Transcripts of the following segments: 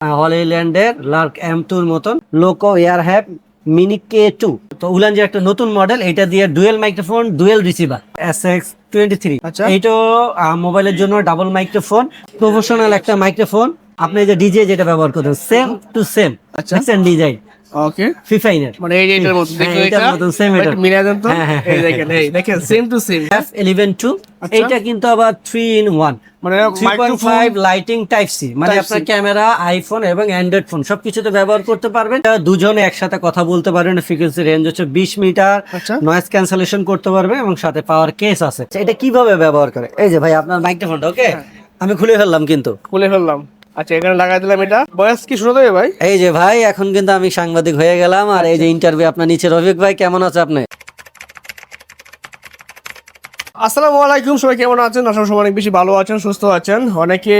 হলিল্যান্ডের Lark M টুর মতন লোকো এয়ার হ্যাপ মিনি কে টু তো উলান যে একটা নতুন মডেল এটা দিয়ে dual microphone dual receiver S X twenty three আচ্ছা। এইটাও মোবাইলের জন্য ডাবল মাইক্রোফোন প্রফেশনাল একটা মাইক্রোফোন আপনি যে ডিজে যেটা ব্যবহার করেন সেম টু সেম আচ্ছা। ডিজাইন ওকে ফিফাইনের মানে এই এটার মতো হ্যাঁ, মতন, এটার। মিলা দেন তো? হ্যাঁ, হ্যাঁ, এই দেখেন এই দেখেন same to same F eleven two আচ্ছা। কিন্তু আবার থ্রি ইন ওয়ান মানে three point microphone five lighting type C মানে আপনার ক্যামেরা আইফোন এবং অ্যান্ড্রয়েড ফোন সবকিছুতে ব্যবহার করতে পারবেন। দুজনে একসাথে কথা বলতে পারবেন ফ্রিকোয়েন্সি রেঞ্জ হচ্ছে বিশ মিটার। আচ্ছা। নয়েজ ক্যান্সেলেশন করতে পারবে এবং সাথে পাওয়ার কেস আছে। আচ্ছা, এটা কীভাবে ব্যবহার করে? এই যে ভাই আপনার মাইক্রোফোনটা ওকে। আমি খুলে ফেললাম কিন্তু। খুলে ফেললাম। আচ্ছা এখানে লাগাই দিলাম এটা। বয়স কি শোনা দেবে ভাই? এই যে ভাই এখন কিন্তু আমি সাংবাদিক হয়ে গেলাম আর এই যে ইন্টারভিউ আপনার নিচে রফিক ভাই কেমন আছে আপনি? আসসালামু আলাইকুম সবাই কেমন আছেন? আশা করি অনেক বেশি ভালো আছেন সুস্থ আছেন। অনেকে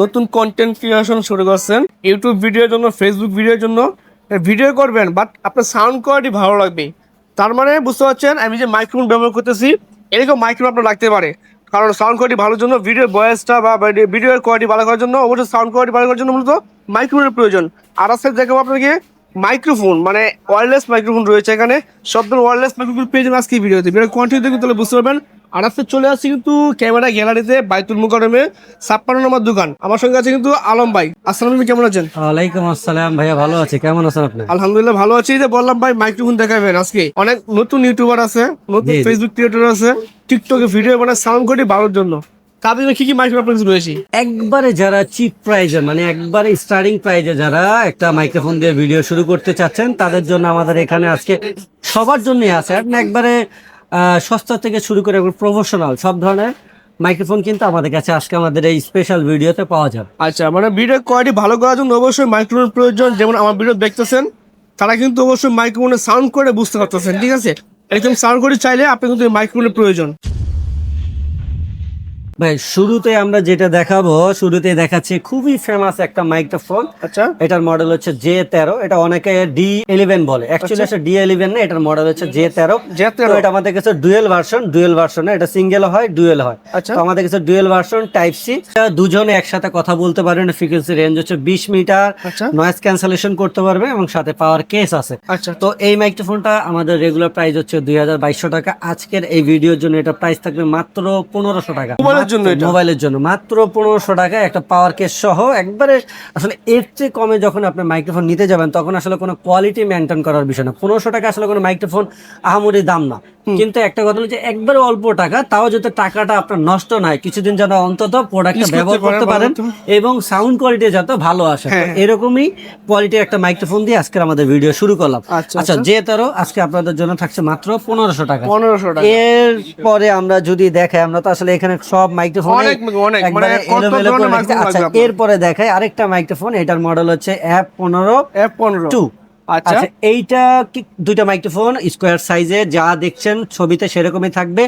নতুন কন্টেন্ট ক্রিয়েশন শুরু করছেন ইউটিউব ভিডিওর জন্য ফেসবুক ভিডিওর জন্য। ভিডিও করবেন বাট আপনার সাউন্ড কোয়ালিটি ভালো লাগবে। তার মানে বুঝতে পারছেন আমি যে মাইক্রোফোন ব্যবহার করতেছি এরকম মাইক্রোফোন আপনার লাগতে পারে। কারণ সাউন্ড কোয়ালিটি ভালোর জন্য ভিডিওর বয়েসটা বা ভিডিওর কোয়ালিটি ভালো করার জন্য অবশ্যই সাউন্ড কোয়ালিটি ভালো করার জন্য মূলত মাইক্রোফোনের প্রয়োজন। আর আসলে দেখাবো আপনাকে মাইক্রোফোন মানে ওয়ারলেস মাইক্রোফোন রয়েছে এখানে। সব ধরনের ওয়ারলেস মাইক্রোফোন পেয়ে যাবেন আজকে ভিডিওতে ভিডিও কোয়ান্টিটি দেখুন তাহলে বুঝতে পারবেন। আর আজকে চলে আসছি কিন্তু ক্যামেরা গ্যালারিতে বাইতুল মুকারমে ছাপ্পান্ন নম্বর দোকান। আমার সঙ্গে আছে কিন্তু আলম ভাই। আসসালাম কেমন আছেন? ওয়ালাইকুম আসসালাম ভাইয়া ভালো আছে। কেমন আছেন আপনি? আলহামদুলিল্লাহ ভালো আছি। যে বললাম ভাই মাইক্রোফোন দেখাবেন আজকে। অনেক নতুন ইউটিউবার আছে নতুন। ফেসবুক ক্রিয়েটর আছে টিকটকে ভিডিও বানায় সাউন্ড কোয়ালিটি ভালোর জন্য। তাদের জন্য কি কি মাইক্রোফোন আপনার কাছে রয়েছে? একবারে যারা চিপ প্রাইজে মানে একবারে স্টার্টিং প্রাইজে যারা একটা মাইক্রোফোন দিয়ে ভিডিও শুরু করতে চাচ্ছেন তাদের জন্য আমাদের এখানে আজকে সবার জন্যই আছে। আপনি একবারে সস্তা থেকে শুরু করে এবং প্রফেশনাল সব ধরনের মাইক্রোফোন কিন্তু আমাদের কাছে আজকে আমাদের এই স্পেশাল ভিডিওতে পাওয়া যাবে। আচ্ছা মানে ভিডিও কোয়ালিটি ভালো করার জন্য অবশ্যই মাইক্রোফোন প্রয়োজন, যেমন আমার ভিডিও দেখতেছেন, তারা কিন্তু অবশ্যই মাইক্রোফোনে সাউন্ড করে বুঝতে পারতেছেন, ঠিক আছে? একদম সাউন্ড করে চাইলে আপনি কিন্তু মাইক্রোফোনের প্রয়োজন। ভাই শুরুতে আমরা যেটা দেখাবো শুরুতে দেখাচ্ছি খুবই ফেমাস একটা মাইক্রোফোন আচ্ছা। এটার মডেল হচ্ছে জে তেরো। এটা অনেকে ডি ইলেভেন বলে। অ্যাকচুয়ালি এটা ডি ইলেভেন না এটার মডেল হচ্ছে জে তেরো। J13 তো এটা আমাদের কাছে ডুয়েল ভার্সন ডুয়েল ভার্সন এটা সিঙ্গেল হয় ডুয়েল হয়। আচ্ছা। আমাদের কাছে ডুয়েল ভার্সন টাইপ সি দুজনে একসাথে কথা বলতে পারবেন ফ্রিকোয়েন্সি রেঞ্জ হচ্ছে বিশ মিটার। আচ্ছা। নয়েজ ক্যান্সেলেশন করতে পারবে এবং সাথে পাওয়ার কেস আছে। আচ্ছা। তো এই মাইক্রোফোনটা আমাদের রেগুলার প্রাইস হচ্ছে দুই হাজার বাইশশো টাকা। আজকের এই ভিডিওর জন্য এটা প্রাইস থাকবে মাত্র পনেরোশো টাকা। মোবাইলের জন্য মোবাইলের জন্য। মাত্র পনেরোশো টাকা একটা পাওয়ার কেস সহ একবারে আসলে এর চেয়ে কমে যখন আপনি মাইক্রোফোন নিতে যাবেন তখন আসলে কোনো কোয়ালিটি মেনটেন করার বিষয় না। পনেরোশো টাকা আসলে কোনো মাইক্রোফোন আহামরি দাম না। কিন্তু একটা কথা হলো যে একবারে অল্প টাকা তাও যাতে টাকাটা আপনার নষ্ট না হয় কিছুদিন যেন অন্তত প্রোডাক্টটা ব্যবহার করতে পারেন, এবং সাউন্ড কোয়ালিটি যাতে ভালো আসে। হ্যাঁ। এরকমই কোয়ালিটির একটা মাইক্রোফোন দিয়ে আজকে আমাদের ভিডিও শুরু করলাম। আচ্ছা, আচ্ছা। যে তারও আজকে আপনাদের জন্য থাকছে মাত্র পনেরোশো টাকা। পনেরোশো টাকা। এর পরে আমরা যদি দেখাই আমরা তো আসলে এখানে সব মাইক্রোফোন অনেক, অনেক, মানে কত ধরনের microphone আচ্ছা এরপরে দেখাই আরেকটা মাইক্রোফোন এটার মডেল হচ্ছে অ্যাপ পনেরো এফ পনেরো। টু আচ্ছা। আচ্ছা এইটা কি দুইটা মাইক্রোফোন স্কোয়ার সাইজে যা দেখছেন ছবিতে সেরকমই থাকবে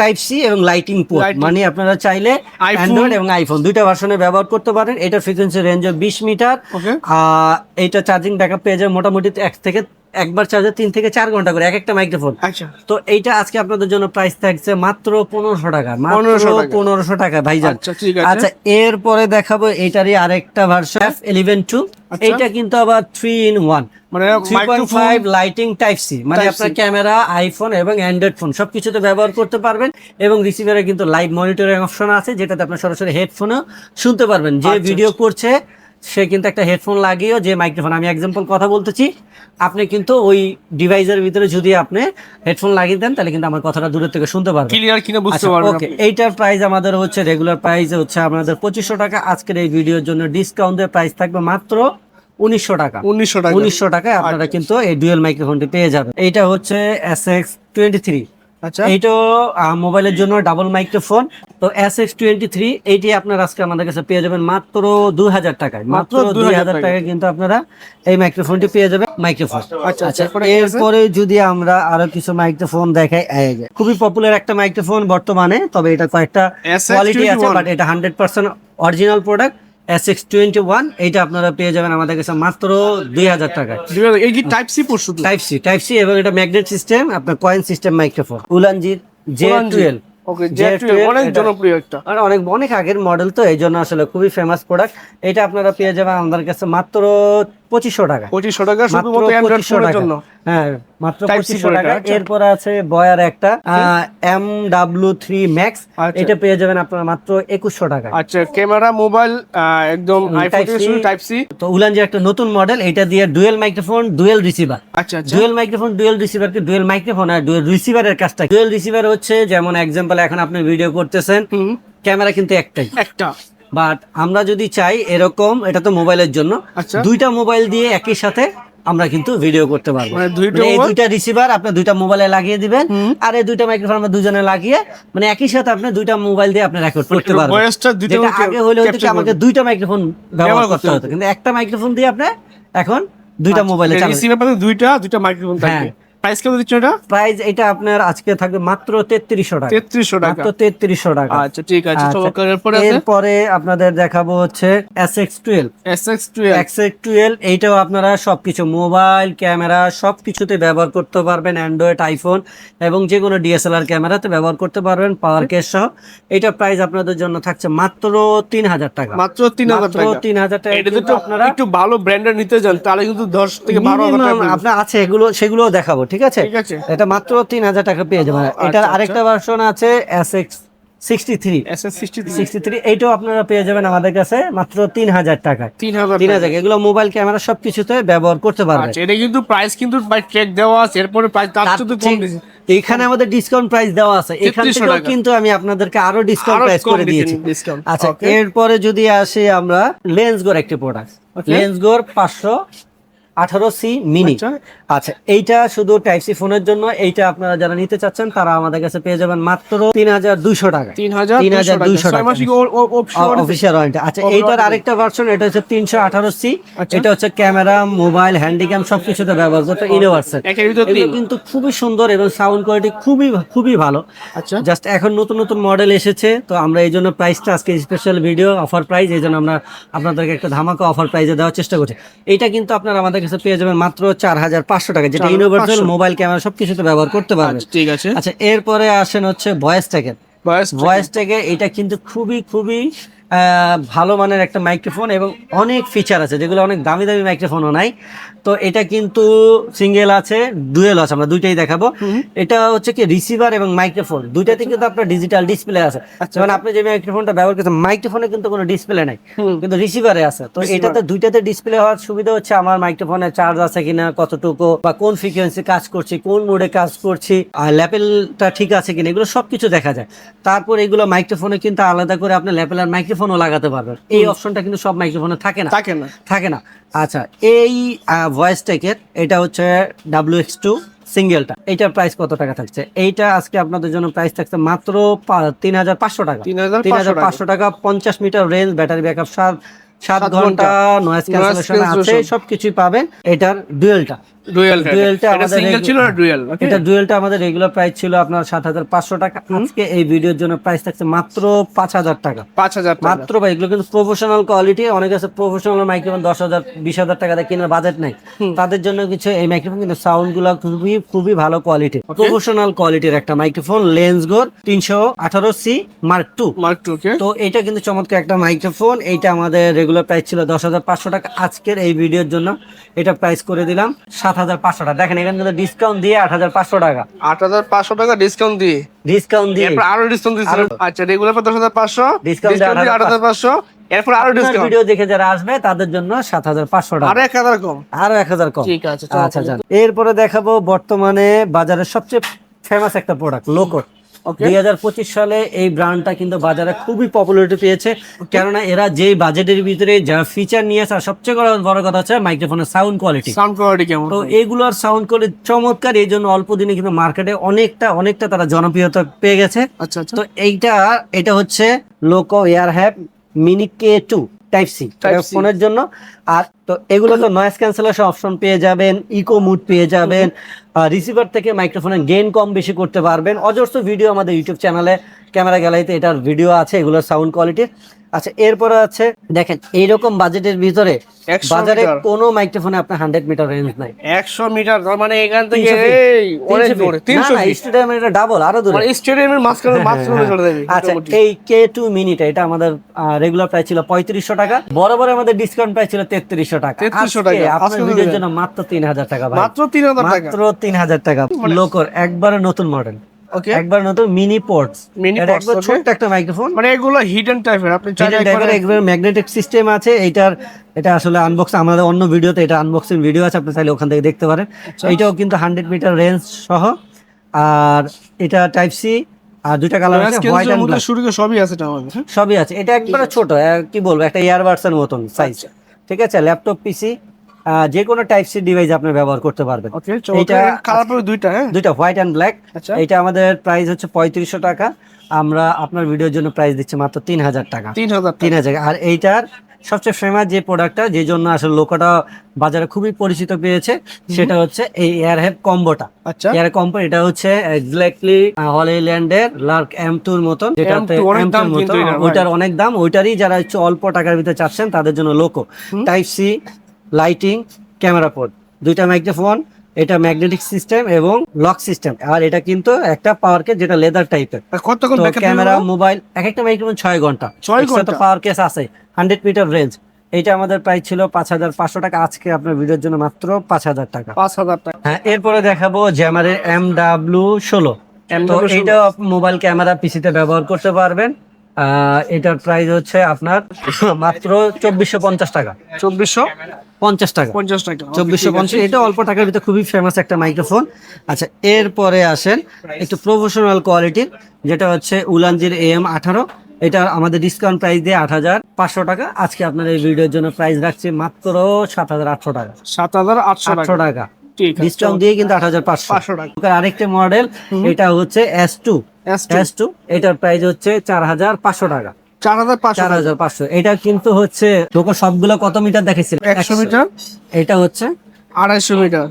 টাইপ সি এবং লাইটিং পোর্ট মানে আপনারা চাইলে অ্যান্ড্রয়েড এবং আইফোন দুইটা ভার্সনে ব্যবহার করতে পারেন। এটার ফ্রিকোয়েন্সি রেঞ্জ বিশ মিটার। এইটা চার্জিং ব্যাকআপ পেয়ে যাবে মোটামুটি এক থেকে একবার চার্জে তিন থেকে চার ঘণ্টা করে এক একটা মাইক্রোফোন আচ্ছা। তো এইটা আজকে আপনাদের জন্য প্রাইস থাকছে মাত্র পনেরোশো টাকা মাত্র পনেরোশো টাকা। ভাইজান। আচ্ছা আচ্ছা এরপরে দেখাবো এইটারই আরেকটা ভার্সন এফ ইলেভেন টু আচ্ছা। এইটা কিন্তু আবার থ্রি ইন ওয়ান মানে three point five lighting type C মানে আপনার ক্যামেরা আইফোন এবং অ্যান্ড্রয়েড ফোন সবকিছুতে ব্যবহার করতে পারবেন এবং রিসিভারে কিন্তু লাইভ মনিটরিং অপশন আছে যেটাতে আপনার সরাসরি হেডফোনও শুনতে পারবেন। যে আচ্ছা, ভিডিও করছে সে কিন্তু একটা হেডফোন লাগিয়েও যে মাইক্রোফোন আমি এক্সাম্পল কথা বলতেছি আপনি কিন্তু ওই ডিভাইসের ভিতরে যদি আপনি হেডফোন লাগিয়ে দেন তাহলে কিন্তু আমার কথাটা দূরের থেকে শুনতে পারবেন। ক্লিয়ার কিনা বুঝতে আচ্ছা, পারবেন ওকে এইটার প্রাইস আমাদের হচ্ছে রেগুলার প্রাইস হচ্ছে আমাদের পঁচিশশো টাকা। আজকের এই ভিডিওর জন্য ডিসকাউন্টের প্রাইস থাকবে মাত্র উনিশশো টাকা। উনিশশো টাকা। উনিশশো টাকায় আপনারা কিন্তু এই ডুয়েল মাইক্রোফোনটি পেয়ে যাবেন। এইটা হচ্ছে এস এক্স টোয়েন্টি থ্রি আচ্ছা। এইটাও আহ, মোবাইলের জন্য ডাবল মাইক্রোফোন তো এস এক্স টোয়েন্টি থ্রি এইটি আপনারা আজকে আমাদের কাছে পেয়ে যাবেন মাত্র দুই হাজার টাকায়। মাত্র দুই হাজার টাকায়। কিন্তু আপনারা এই মাইক্রোফোনটি পেয়ে যাবেন। মাইক্রোফোন আচ্ছা, আচ্ছা আছে? এরপরে যদি আমরা আরও কিছু মাইক্রোফোন দেখাই খুবই পপুলার একটা মাইক্রোফোন বর্তমানে তবে এটা কয়েকটা কোয়ালিটি আছে বাট এটা hundred percent original product S X twenty one এইটা আপনারা পেয়ে যাবেন আমাদের কাছে মাত্র দুই হাজার টাকা। এই কি টাইপ সি পড়ছো টাইপ সি টাইপ সি এবং এটা ম্যাগনেট সিস্টেম আপনার coin system microphone উলানজির J. Twelve okay J12 J অনেক জনপ্রিয় একটা। আর অনেক অনেক আগের মডেল তো এই জন্য আসলে খুবই ফেমাস প্রোডাক্ট এটা আপনারা পেয়ে যাবেন আমাদের কাছে মাত্র পঁচিশশো টাকা। পঁচিশশো টাকা শুধুমাত্র অ্যান্ড্রয়েড ফোনের। জন্য। হ্যাঁ মাত্র পঁচিশশো টাকা। আচ্ছা। এরপর আছে বয়ার একটা এম ডাব্লু থ্রি ম্যাক্স। এটা পেয়ে যাবেন আপনারা মাত্র একুশশো টাকা আচ্ছা ক্যামেরা মোবাইল একদম। টাইপ সি তো উলান যে একটা নতুন মডেল এটা দিয়ে ডুয়েল মাইক্রোফোন ডুয়েল রিসিভার আচ্ছা ডুয়েল মাইক্রোফোন ডুয়েল রিসিভার কি ডুয়েল মাইক্রোফোন আর ডুয়েল রিসিভারের কাজটা ডুয়েল রিসিভার হচ্ছে যেমন এক্সাম্পল এখন আপনি ভিডিও করতেছেন ক্যামেরা কিন্তু একটাই। একটা। বাট আমরা যদি চাই এরকম এটা তো মোবাইলের জন্য আচ্ছা। দুইটা মোবাইল দিয়ে একই সাথে আমরা কিন্তু ভিডিও করতে পারব। মানে মানে এই? দুইটা রিসিভার আপনি দুইটা মোবাইলে লাগিয়ে দিবেন আর এই দুইটা মাইক্রোফোন আমরা দুজনে লাগিয়ে মানে একই সাথে আপনি দুইটা মোবাইল দিয়ে আপনি রেকর্ড করতে পারবেন। যেটা আগে হলে হতো কি আমাকে দুইটা মাইক্রোফোন ব্যবহার করতে হতো কিন্তু একটা মাইক্রোফোন দিয়ে আপনি এখন দুইটা মোবাইলে চালাতে রিসিভার দুইটা দুইটা মাইক্রোফোন থাকবে। হ্যাঁ। প্রাইস কেমন দিচ্ছেন এটা? প্রাইস এটা আপনার আজকে থাকবে মাত্র তেত্রিশশো টাকা। তেত্রিশশো টাকা। মাত্র তেত্রিশশো টাকা। আচ্ছা ঠিক আছে। আচ্ছা, চমৎকার। এরপরে এরপরে আপনাদের দেখাবো হচ্ছে S X twelve S X twelve exact twelve এইটাও আপনারা সবকিছু মোবাইল ক্যামেরা সবকিছুতে ব্যবহার করতে পারবেন অ্যান্ড্রয়েড আইফোন এবং যে কোনো ডিএসএলআর ক্যামেরাতে ব্যবহার করতে পারবেন পাওয়ার কেস সহ। এটা প্রাইস আপনাদের জন্য থাকছে মাত্র তিন হাজার টাকা। মাত্র তিন হাজার মাত্র টাকা। তিন হাজার টাকা। এটা যদি আপনারা একটু ভালো ব্র্যান্ডের নিতে যান তাহলে কিন্তু দশ থেকে বারো হাজার টাকা আপনার আছে এগুলো সেগুলোও দেখাবো ঠিক ঠিক আছে? এটা মাত্র তিন হাজার টাকা পেয়ে যাবেন। এটার আচ্ছা। আরেকটা ভার্সন আছে S X sixty three S S sixty sixty three এইটাও আপনারা পেয়ে যাবেন আমাদের কাছে মাত্র তিন হাজার টাকায়। তিন হাজার তিন হাজার এগুলো মোবাইল ক্যামেরা সবকিছুতে ব্যবহার করতে পারবেন। আচ্ছা এটা কিন্তু প্রাইস কিন্তু বাই ট্রেক দেওয়া আছে এরপরে প্রাইস তার তার শুধু কম ঠিক- আমাদের ডিসকাউন্ট প্রাইস দেওয়া আছে। এখান থেকেও কিন্তু আমি আপনাদেরকে আরও ডিসকাউন্ট প্রাইস করে দিয়েছি। আচ্ছা এরপরে যদি আসি আমরা লেন্স লেন্সগোর একটি প্রোডাক্ট Okay. লেন্সগোর পাঁচশো আঠারো সি মিনি আচ্ছা। এইটা শুধু টাইপ সি ফোনের জন্য এইটা আপনারা যারা নিতে চাচ্ছেন তারা আমাদের কাছে পেয়ে যাবেন মাত্র তিন হাজার দুইশো টাকা। তিন হাজার তিন হাজার দুইশো টাকা। অফিসিয়াল ওয়ারেন্টি আচ্ছা এইটার আরেকটা ভার্সন এটা হচ্ছে তিনশো আঠারো সি আচ্ছা। এটা হচ্ছে ক্যামেরা মোবাইল হ্যান্ডিক্যাম সবকিছুতে ব্যবহার করতে ইউনিভার্সাল কিন্তু খুবই সুন্দর এবং সাউন্ড কোয়ালিটি খুবই খুবই ভালো। আচ্ছা। জাস্ট এখন নতুন নতুন মডেল এসেছে তো আমরা এই জন্য প্রাইসটা আজকে স্পেশাল ভিডিও অফার প্রাইস এই জন্য আমরা আপনাদেরকে একটা ধামাকা অফার প্রাইসে দেওয়ার চেষ্টা করছি। এইটা কিন্তু আপনারা আমাদের কাছে পেয়ে যাবেন মাত্র চার হাজার পাঁচশো টাকা যেটা ইউনিভার্সাল মোবাইল ক্যামেরা সবকিছুতে ব্যবহার করতে পারবে। আচ্ছা, ঠিক আছে। আচ্ছা এরপরে আসেন হচ্ছে ভয়েস ট্যাগের ভয়েস ট্যাগে এটা কিন্তু খুবই খুবই আহ, ভালো মানের একটা মাইক্রোফোন এবং অনেক ফিচার আছে যেগুলো অনেক দামি দামি মাইক্রোফোনও নাই। তো এটা কিন্তু সিঙ্গেল আছে ডুয়েল আছে আমরা দুইটাই দেখাবো। এটা হচ্ছে কি রিসিভার এবং মাইক্রোফোন। দুইটাতে কিন্তু আপনার ডিজিটাল ডিসপ্লে আছে। আচ্ছা। যেমন আপনি যে মাইক্রোফোনটা ব্যবহার করছেন মাইক্রোফোনে কিন্তু কোনো ডিসপ্লে নাই। কিন্তু রিসিভারে আছে। তো এটাতে দুইটাতে ডিসপ্লে হওয়ার সুবিধা হচ্ছে আমার মাইক্রোফোনে চার্জ আছে কিনা কতটুকু বা কোন ফ্রিকোয়েন্সি কাজ করছি কোন মোডে কাজ করছি আর ল্যাপেলটা ঠিক আছে কিনা এগুলো সবকিছু দেখা যায়। তারপর এগুলো মাইক্রোফোনে কিন্তু আলাদা করে আপনি ল্যাপেল আর মাইক্রোফোনও লাগাতে পারবেন। এই অপশনটা কিন্তু সব মাইক্রোফোনে থাকে না। থাকে না। থাকে না। আচ্ছা এই ভয়েস টেকের এটা হচ্ছে ডাব্লিউ এক্স টু সিঙ্গেলটা। এইটার প্রাইস কত টাকা থাকছে? এইটা আজকে আপনাদের জন্য প্রাইস থাকছে মাত্র তিন হাজার পাঁচশো টাকা। তিন হাজার পাঁচশো টাকা পঞ্চাশ মিটার রেঞ্জ ব্যাটারি ব্যাকআপ সাত সাত ঘণ্টা নয়েজ ক্যান্সেলেশন আছে। সবকিছুই পাবেন। এটার ডুয়েলটা। ডুয়েলটা আমাদের ছিল ডুয়েল এটা ডুয়েলটা আমাদের রেগুলার প্রাইস ছিল আপনার সাত হাজার পাঁচশো টাকা। আজকে এই ভিডিওর জন্য প্রাইস থাকছে মাত্র পাঁচ হাজার টাকা। পাঁচ হাজার মাত্র ভাই এগুলো কিন্তু প্রফেশনাল কোয়ালিটি অনেক আছে প্রফেশনাল মাইক্রোফোন দশ হাজার বিশ হাজার টাকা দিয়ে কেনার বাজেট নাই। তাদের জন্য কিছু এই মাইক্রোফোন কিন্তু সাউন্ডগুলো খুবই খুবই ভালো কোয়ালিটি প্রফেশনাল কোয়ালিটির একটা মাইক্রোফোন লেন্স গোর তিনশো আঠারো C mark two mark two তো এটা কিন্তু চমৎকার একটা মাইক্রোফোন এইটা আমাদের রেগুলার প্রাইস ছিল দশ হাজার পাঁচশো টাকা। আজকের এই ভিডিওর জন্য এটা প্রাইস করে দিলাম সাত হাজার পাঁচশো টাকা। দেখেন এখানে কিন্তু ডিসকাউন্ট দিয়ে আট হাজার পাঁচশো টাকা। আট হাজার পাঁচশো টাকা ডিসকাউন্ট দিয়ে? ডিসকাউন্ট দিয়ে। এরপর আরও ডিসকাউন্ট দিচ্ছে। আচ্ছা রেগুলার দশ হাজার পাঁচশো ডিসকাউন্ট দিয়ে আট হাজার পাঁচশো। এরপর আরও ডিসকাউন্ট ভিডিও দেখে যারা আসবে তাদের জন্য সাত হাজার পাঁচশো টাকা। আরও এক হাজার কম। আরও এক হাজার কম। ঠিক আছে আচ্ছা এরপরে দেখাবো বর্তমানে বাজারের সবচেয়ে ফেমাস একটা প্রোডাক্ট লোকট দুই হাজার পঁচিশ সালে এই ব্র্যান্ডটা কিন্তু বাজারে খুবই পপুলারিটি পেয়েছে। কেননা এরা যেই বাজেটের ভিতরে যা ফিচার নিয়ে আসে আর সবচেয়ে বড়- বড় কথা হচ্ছে মাইক্রোফোনের সাউন্ড কোয়ালিটি সাউন্ড কোয়ালিটি কেমন? তো এইগুলোর সাউন্ড কোয়ালিটি চমৎকার এই জন্য অল্প দিনে কিন্তু মার্কেটে অনেকটা অনেকটা তারা জনপ্রিয়তা পেয়ে গেছে। আচ্ছা আচ্ছা। তো এইটা এটা হচ্ছে লোকো air হ্যাপ mini K two type C ফোনের জন্য। আর তো এগুলো তো নয়েস ক্যান্সেলেশন অপশন পেয়ে যাবেন ইকো মুড পেয়ে যাবেন। রিসিভার থেকে মাইক্রোফোনের গেইন কম বেশি করতে পারবেন। অজস্র ভিডিও আমাদের ইউটিউব চ্যানেলে ক্যামেরা গ্যালারিতে এটার ভিডিও আছে এগুলোর সাউন্ড কোয়ালিটির আচ্ছা এরপরে আছে দেখেন এইরকম বাজেটের ভিতরে 100 বাজারে কোন মাইক্রোফোনে আপনার হান্ড্রেড মিটার রেঞ্জ নাই। একশো মিটার তার মানে এখান থেকে 300 feet। এই অনেক 300 দূরে feet। তিনশো না, না, স্টেডিয়ামের এটা ডাবল আরও দূরে। মানে স্টেডিয়ামের মাঝখানে মাঝখানে চলে যাবে আচ্ছা এই কে টু মিনিট এটা আমাদের রেগুলার প্রাইস ছিল পঁয়ত্রিশশো টাকা। বরাবর আমাদের ডিসকাউন্ট প্রাইস ছিল তেত্রিশশো টাকা। 3300 আজকে টাকা। আপনার ভিডিওর জন্য মাত্র তিন হাজার টাকা মাত্র তিন হাজার টাকা। মাত্র তিন হাজার টাকা। লোকর একবারে নতুন মডেল ওকে একবার নতুন মিনি পোর্টস ports, ছোট্ট একটা মাইক্রোফোন মানে এগুলো হিডেন টাইপের আপনি চাইলে একবারে একবার ম্যাগনেটিক সিস্টেম আছে এটার এটা আসলে আনবক্স আমাদের অন্য ভিডিওতে এটা আনবক্সিং ভিডিও আছে আপনি চাইলে ওখান থেকে দেখতে পারেন। আচ্ছা। এটাও কিন্তু হান্ড্রেড মিটার রেঞ্জ সহ। আর এটা টাইপ সি আর দুইটা কালার আছে হোয়াইট শুরু করে সবই আছে এটা আমাদের হ্যাঁ? সবই আছে এটা একবারে ছোট কি বলব একটা ইয়ারবাডসের মতন সাইজ আচ্ছা। ঠিক আছে ল্যাপটপ পিসি যে কোনো টাইপ সি ডিভাইস আপনি ব্যবহার করতে পারবেন। এটা কালার পরে দুইটা হ্যাঁ? দুইটা হোয়াইট এন্ড ব্ল্যাক আচ্ছা। এটা আমাদের প্রাইস হচ্ছে পঁয়ত্রিশশো টাকা। আমরা আপনার ভিডিওর জন্য প্রাইস দিচ্ছি মাত্র তিন হাজার টাকা। তিন হাজার তিন হাজার আর এইটার সবচেয়ে ফেমাস যে প্রোডাক্টটা যে জন্য আসলে লোকটা বাজারে খুবই পরিচিত পেয়েছে সেটা হচ্ছে এই এয়ারহেড কম্বোটা আচ্ছা। এয়ার কম্বো এটা হচ্ছে এক্স্যাক্টলি হলিল্যান্ডের লার্ক এম টুর মতন যেটাতে M2 অনেক M2 দাম কিন্তু ওইটার অনেক দাম। ওইটারই যারা হচ্ছে অল্প টাকার ভিতরে চাচ্ছেন তাদের জন্য লোকো type C lighting camera port দুইটা মাইক্রোফোন এটা ম্যাগনেটিক সিস্টেম এবং লক সিস্টেম আর এটা কিন্তু একটা পাওয়ার কেস যেটা লেদার টাইপের কতক্ষণ ক্যামেরা মোবাইল এক একটা মাইক্রোফোন ছয় ঘণ্টা। ছয় তো ঘণ্টা? পাওয়ার কেস আছে হান্ড্রেড মিটার রেঞ্জ এটা আমাদের প্রাইস ছিল পাঁচ হাজার পাঁচশো টাকা। আজকে আপনার ভিডিওর জন্য মাত্র পাঁচ হাজার টাকা। পাঁচ হাজার টাকা। হ্যাঁ এরপরে দেখাবো জ্যামারের এম ডাব্লু ষোলো। এটা মোবাইল ক্যামেরা পিসিতে ব্যবহার করতে পারবেন। এটার প্রাইস হচ্ছে আপনার মাত্র চব্বিশশো পঞ্চাশ টাকা। চব্বিশশো পঞ্চাশ টাকা। পঞ্চাশ টাকা চব্বিশশো পঞ্চাশ এটা অল্প টাকার ভিতরে খুবই ফেমাস একটা মাইক্রোফোন আচ্ছা এরপরে আসেন একটু প্রফেশনাল কোয়ালিটির যেটা হচ্ছে উলানজির এম আঠারো। এটা আমাদের ডিসকাউন্ট প্রাইস দিয়ে আট হাজার পাঁচশো টাকা। আজকে আপনার এই ভিডিওর জন্য প্রাইস রাখছি মাত্র সাত হাজার আটশো টাকা। সাত হাজার আটশো আটশো টাকা। ডিসকাউন্ট দিয়ে কিন্তু আট হাজার পাঁচশো। পাঁচশো টাকা। আরেকটা মডেল এটা হচ্ছে S two S2 S two এটার প্রাইস হচ্ছে চার হাজার পাঁচশো টাকা। চার হাজার চার হাজার পাঁচশো। এটা কিন্তু হচ্ছে লোক সবগুলো কত মিটার দেখেছিল একশো মিটার? এটা হচ্ছে আড়াইশো মিটার।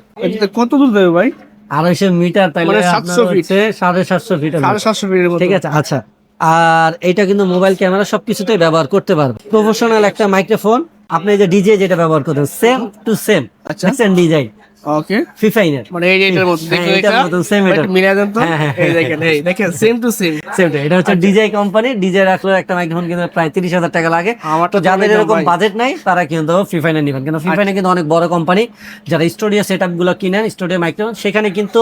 কত দূর দেবে ভাই? আড়াইশো মিটার তাইলে মানে আপনার 700 feet। হচ্ছে সাড়ে সাতশো ফিট সাড়ে সাতশো মিটার ঠিক আছে আচ্ছা। আর এটা কিন্তু মোবাইল ক্যামেরা সবকিছুতেই ব্যবহার করতে পারবে। প্রফেশনাল একটা মাইক্রোফোন আপনি যে ডিজে যেটা ব্যবহার করেন সেম টু সেম আচ্ছা। দেখছেন ডিজাইন ওকে ফিফাইনের মানে এই এটার মতো হ্যাঁ, এটার এটা? মতো, same এটার। মিলাই দেন তো? হ্যাঁ, হ্যাঁ, এই দেখেন এই দেখেন সেম টু সেম সেম এটা হচ্ছে ডিজাই কোম্পানি ডিজে রাখলে একটা মাইক্রোফোন কিন্তু প্রায় তিরিশ হাজার টাকা লাগে। আমার তো যাদের এরকম বাজেট নাই তারা কিন্তু ফিফাইনে নেবেন কিন্তু ফিফাইনে কিন্তু অনেক বড় কোম্পানি যারা স্টুডিও সেট আপগুলো কিনেন স্টুডিও মাইক্রোফোন সেখানে কিন্তু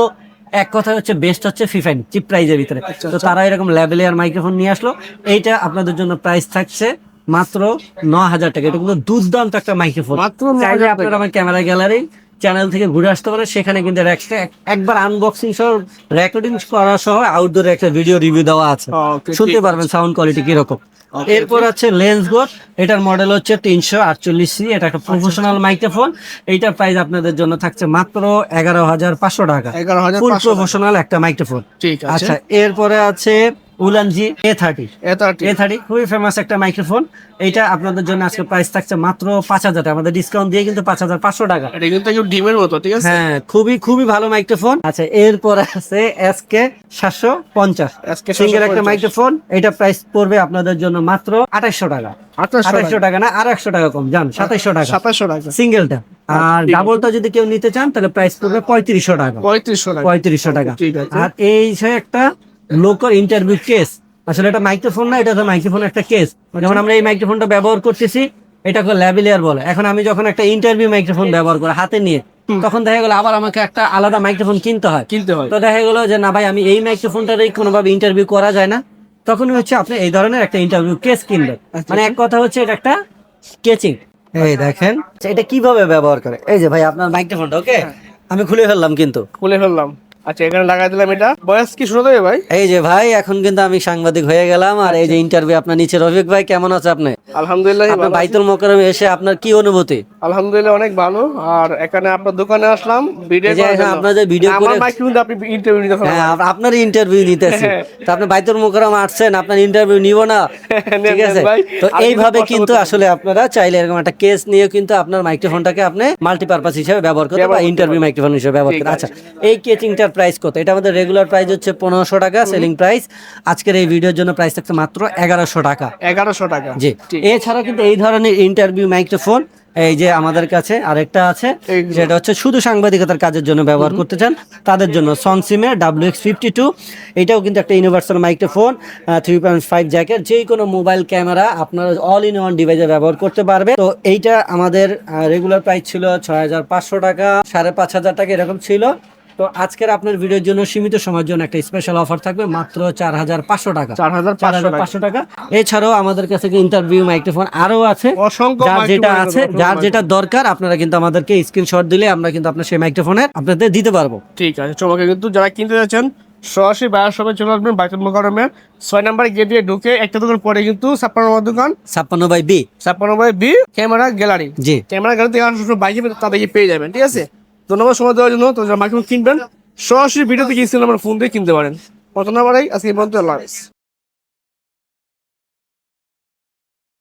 এক কথা হচ্ছে বেস্ট হচ্ছে ফিফাইন চিপ প্রাইজের ভিতরে। আচ্ছা, তো তারা এরকম ল্যাবেলিয়ার মাইক্রোফোন নিয়ে আসলো। এইটা আপনাদের জন্য প্রাইস থাকছে মাত্র ন হাজার টাকা। এটা কিন্তু দুর্দান্ত একটা মাইক্রোফোন মাত্র 9,000 চাইলে টাকা। আপনারা আমার ক্যামেরা গ্যালারি চ্যানেল থেকে ঘুরে আসতে পারে সেখানে কিন্তু একবার আনবক্সিং সহ রেকর্ডিং করা সহ আউটডোর একটা ভিডিও রিভিউ দেওয়া আছে। শুনতে পারবেন সাউন্ড কোয়ালিটি কীরকম। এরপর আছে লেন্স গোট এটার মডেল হচ্ছে তিনশো আটচল্লিশ সি এটা একটা প্রফেশনাল মাইক্রোফোন এইটার প্রাইস আপনাদের জন্য থাকছে মাত্র এগারো হাজার পাঁচশো টাকা। ফুল প্রফেশনাল একটা মাইক্রোফোন ঠিক আচ্ছা এরপরে আছে Ulanzi A thirty A thirty খুবই ফেমাস একটা মাইক্রোফোন এইটা আপনাদের জন্য আজকে প্রাইস থাকছে মাত্র পাঁচ হাজার টাকা। আমাদের ডিসকাউন্ট দিয়ে কিন্তু পাঁচ হাজার পাঁচশো টাকা। এটা কিন্তু ডিমের মতো ঠিক আছে? হ্যাঁ খুবই খুবই ভালো মাইক্রোফোন আচ্ছা এরপর আছে এস কে সাতশো পঞ্চাশ। SK সিঙ্গেল একটা মাইক্রোফোন এটা প্রাইস পড়বে আপনাদের জন্য মাত্র আঠাইশশো টাকা। আঠাশশো টাকা। না আর একশো টাকা কম। জান সাতাইশশো টাকা। সাতাশশো টাকা। সিঙ্গেলটা আর ডাবলটা যদি কেউ নিতে চান তাহলে প্রাইস পড়বে পঁয়ত্রিশশো টাকা। পঁয়ত্রিশশো টাকা। পঁয়ত্রিশশো টাকা। ঠিক আছে। আর এই একটা লোকাল ইন্টারভিউ কেস আসলে এটা মাইক্রোফোন না এটা তো মাইক্রোফোন একটা কেস যেমন আমরা এই মাইক্রোফোনটা ব্যবহার করতেছি এটাকে ল্যাবিলিয়ার বলে। এখন আমি যখন একটা ইন্টারভিউ মাইক্রোফোন ব্যবহার করি হাতে নিয়ে তখন দেখা গেলো আবার আমাকে একটা আলাদা মাইক্রোফোন কিনতে হয়। কিনতে হয়। তো দেখা গেলো যে না ভাই আমি এই মাইক্রোফোনটারই কোনোভাবে ইন্টারভিউ করা যায় না। তখন হচ্ছে আপনি এই ধরনের একটা ইন্টারভিউ কেস কিনবেন মানে এক কথা হচ্ছে এটা একটা স্কেচিং এই দেখেন আচ্ছা, এটা কীভাবে ব্যবহার করে? এই যে ভাই আপনার মাইক্রোফোনটা ওকে হ্যাঁ। আমি খুলে ফেললাম কিন্তু। খুলে ফেললাম। আচ্ছা এখানে লাগাই দিলাম এটা। বয়স কি শুরু দেবে ভাই? এই যে ভাই, এখন কিন্তু আমি সাংবাদিক হয়ে গেলাম, আর এই যে ইন্টারভিউ আপনার নিচে রফিক ভাই, কেমন আছে আপনি? আলহামদুলিল্লাহ আপনার। বাইতুল মোকারমে এসে আপনার কি অনুভূতি? আলহামদুলিল্লাহ অনেক ভালো। আর এখানে আপনার দোকানে আসলাম ভিডিও এই যে ভিডিও আমার করে- কিন্তু আপনি ইন্টারভিউ নিতে হ্যাঁ আপনার ইন্টারভিউ নিতেছি। হ্যাঁ। তো আপনি বাইতুল আসছেন আপনার ইন্টারভিউ নিব না। ঠিক আছে? তো এইভাবে কিন্তু আসলে আপনারা চাইলে এরকম একটা কেস নিয়ে কিন্তু আপনার মাইক্রোফোনটাকে আপনি মাল্টিপারপাস হিসেবে ব্যবহার করতে বা ইন্টারভিউ মাইক্রোফোন হিসেবে ব্যবহার করতে। আচ্ছা এই কেচিংটার প্রাইস কত? এটা আমাদের রেগুলার প্রাইস হচ্ছে পনেরোশো টাকা সেলিং প্রাইস আজকের এই ভিডিওর জন্য প্রাইস থাকছে মাত্র এগারোশো টাকা। এগারোশো টাকা। জি। ঠিক। এছাড়া কিন্তু এই ধরনের ইন্টারভিউ মাইক্রোফোন এই যে আমাদের কাছে আরেকটা আছে যেটা হচ্ছে শুধু সাংবাদিকতার কাজের জন্য ব্যবহার করতে চান তাদের জন্য সং সিমের ডাব্লিউ এক্স ফিফটি টু এটাও কিন্তু একটা universal microphone three point five জ্যাকের যে কোনো মোবাইল ক্যামেরা আপনারা অল ইন ওয়ান ডিভাইসে ব্যবহার করতে পারবে তো এইটা আমাদের রেগুলার প্রাইস ছিল ছয় হাজার পাঁচশো টাকা সাড়ে পাঁচ হাজার টাকা এরকম ছিল। তো আজকের আপনার ভিডিওর জন্য সীমিত সময়ের জন্য একটা স্পেশাল অফার থাকবে মাত্র চার হাজার পাঁচশো টাকা। চার হাজার পাঁচশো টাকা। এছাড়াও আমাদের কাছে ইন্টারভিউ মাইক্রোফোন আরও আছে। যার যেটা আছে যার যেটা দরকার আপনারা কিন্তু আমাদেরকে স্ক্রিনশট দিলে আমরা কিন্তু আপনার সেই মাইক্রোফোনের আপনাদের দিতে পারব। ঠিক আছে চমকে কিন্তু যারা কিনতে যাচ্ছেন সরাসরি বায়ার সবাই চলে আসবেন বাইতুল মোকারমের ছয় নাম্বার গেট দিয়ে ঢুকে একটা দোকান পরে কিন্তু ছাপ্পান্ন নম্বর দোকান। ছাপ্পান্ন বাই বি ছাপ্পান্ন বাই বি ক্যামেরা গ্যালারি। জি। ক্যামেরা গ্যালারি থেকে আসলে বাইকে তাদেরকে পেয়ে যাবেন ঠিক আছে? ধন্যবাদ সময় দেওয়ার জন্য তো যারা মাইক্রোফোন কিনবেন, সরাসরি ভিডিওতে কিনছিলাম আমার ফোন দিয়ে কিনতে পারেন কত না বাড়াই, আজকে পর্যন্ত আল্লাহ।